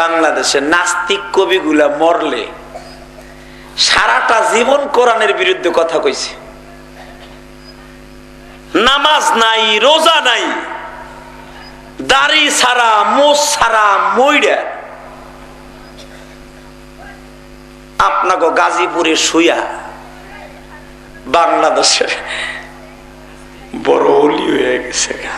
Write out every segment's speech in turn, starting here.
বাংলাদেশের নাস্তিক কবিগুলা মরলে সারাটা জীবন কোরআনের বিরুদ্ধে কথা কইছে। নামাজ নাই, রোজা নাই, দাড়ি ছাড়া মোষ ছাড়া, মইরা আপনাকে গাজীপুরে শুয়া বাংলাদেশের বড় অলি হয়ে গেছে গা।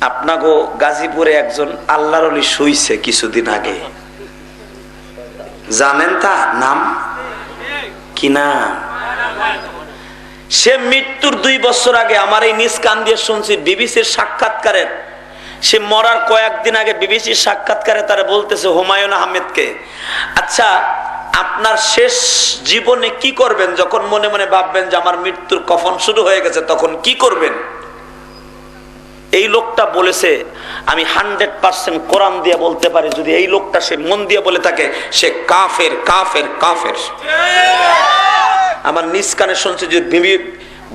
আপনাকে গাজীপুরে একজন আল্লাহর অলি শুইছে কিছুদিন আগে। জানেন তা নাম? কি নাম? সে মৃত্যুর দুই বছর আগে আমার এই নিজ কান দিয়ে শুনছি, বিবিসির সাক্ষাৎকারের সে মরার কয়েকদিন আগে বিবিসির সাক্ষাৎকারে তারা বলতেছে, হুমায়ুন আহমেদকে আচ্ছা আপনার শেষ জীবনে কি করবেন? যখন মনে মনে ভাববেন যে আমার মৃত্যুর কফন শুরু হয়ে গেছে, তখন কি করবেন? এই লোকটা বলেছে, আমি হান্ড্রেড পার্সেন্ট কোরআন দিয়ে বলতে পারি, যদি এই লোকটা সে মন দিয়ে বলে থাকে, সে কাফের কাফের কাফের। আমার নিজ কানে শুনছি যে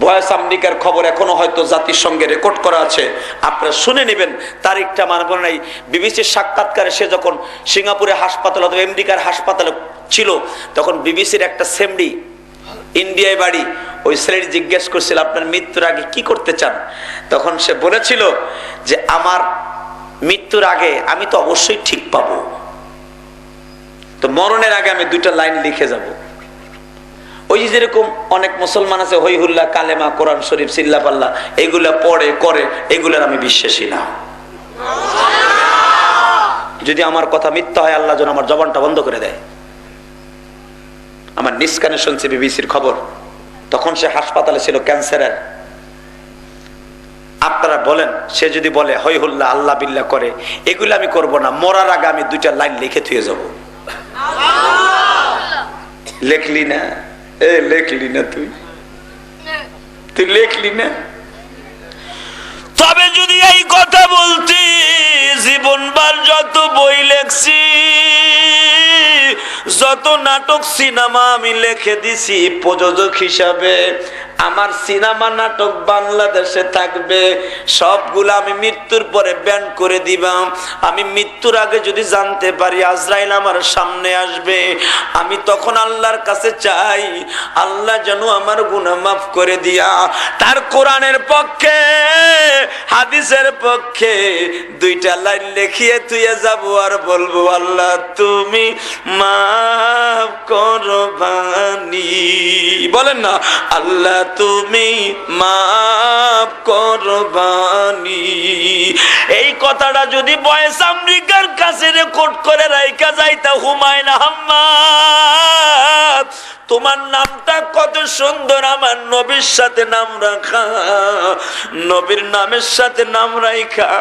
ভয়েস আমেরিকার খবর এখনও হয়তো জাতিসংঘে রেকর্ড করা আছে। আপনারা শুনে নেবেন, তারিখটা মানে মনে নাই। বিবিসির সাক্ষাৎকারে সে যখন সিঙ্গাপুরে হাসপাতাল অথবা আমেরিকার হাসপাতালে ছিল, তখন বিবিসির একটা সেমডি, ইন্ডিয়ায় বাড়ি ওই ছেলেটি জিজ্ঞেস করছিল, আপনার মৃত্যুর আগে কি করতে চান? তখন সে বলেছিল যে, আমার মৃত্যুর আগে আমি তো অবশ্যই ঠিক পাবো। তো মরণের আগে আমি দুইটা লাইন লিখে যাব। ওই যে যেরকম অনেক মুসলমান আছে হইহুল্লাহ কালেমা, কোরআন শরীফ সিল্লা পাল্লা এগুলা পড়ে, করে, এগুলার আমি বিশ্বাসী না। যদি আমার কথা মিথ্যা হয়, আল্লাহ যেন আমার জবানটা বন্ধ করে দেয়। আমার নিষ্কানে শুনছি বিবিসির খবর। তখন সে হাসপাতালে ছিল ক্যান্সারের। আপনারা বলেন সে যদি বলে হইহুল্লাহ আল্লাহ বিল্লাহ করে এগুলো আমি করব না মরার আগে আমি দুইটা লাইন লিখে থুয়ে যাব। লেখলি না? এ লেখলি না তুই? তুই লেখলি না? তবে যদি এই কথা বলতি জীবনবার যত বই লেখছি নাটক সিনেমা আমি লিখে দিছি প্রযোজক হিসাবে। আমার সিনেমা নাটক বাংলাদেশে থাকবে। সবগুলো আমি মৃত্যুর পরে ব্যান করে দিবাম। আমি মৃত্যুর আগে যদি জানতে পারি আজরাইল আমার সামনে আসবে। আমি তখন আল্লাহর কাছে চাই, আল্লাহ যেন আমার গুণা মাফ করে দিয়া। তার কোরআনের পক্ষে, হাদিসের পক্ষে দুইটা লাইন লিখিয়ে তুইয়ে যাব আর বলব, আল্লাহ, তুমি মাফ করবানি বলেন না, আল্লাহ তুমি মাফ করবানি। এই কথাটা যদি বয়স আমেরিকার কাছে রেকর্ড করে রাইকা যাইতা হুমায়ুন আহম্মদ, তোমার নামটা কত সুন্দর, আমার নবীর সাথে নাম রাখা, নবীর নামের সাথে নাম রাখা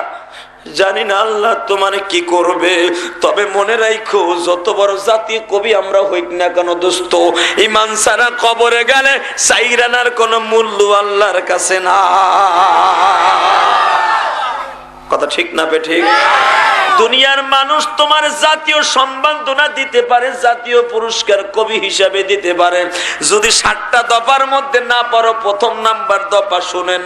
জানি না আল্লাহ তোমার কি করবে। তবে মনে রাখো যত বড় জাতীয় কবি আমরা হইক না কেন দোস্ত ইমান সারা কবরে গেলে সাইরানার কোনো মূল্য আল্লাহর কাছে না। কথা ঠিক না বে ঠিক? দুনিয়ার মানুষ তোমার জাতীয় সম্মাননা দিতে পারে, জাতীয় পুরস্কার কবি হিসাবে দিতে পারে। যদি ষাটটা দফার মধ্যে না পারো, প্রথম নাম্বার দফা শুনেন